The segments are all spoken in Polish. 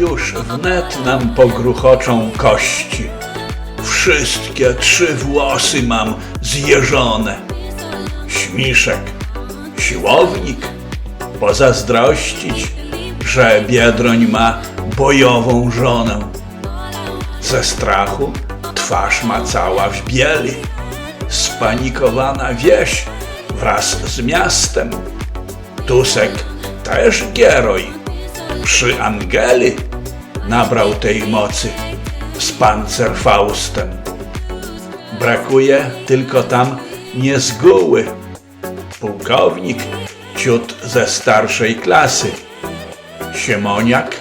już wnet nam pogruchoczą kości. Wszystkie trzy włosy mam zjeżone. Śmiszek, siłownik, pozazdrościć, że Biedroń ma bojową żonę. Ze strachu twarz ma cała w bieli. Spanikowana wieś wraz z miastem. Tusek też gieroj. Przy Angeli nabrał tej mocy z pancerfaustem. Brakuje tylko tam niezgóły. Pułkownik ciut ze starszej klasy. Siemoniak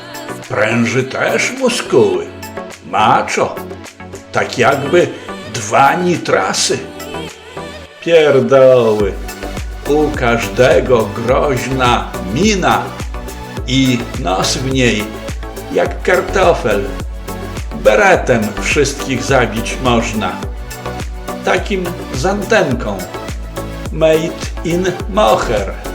pręży też muskuły. Maczo, tak jakby dwa nitrasy. Pierdoły, u każdego groźna mina i nos w niej jak kartofel. Beretem wszystkich zabić można. Takim z antenką. Made in Moher.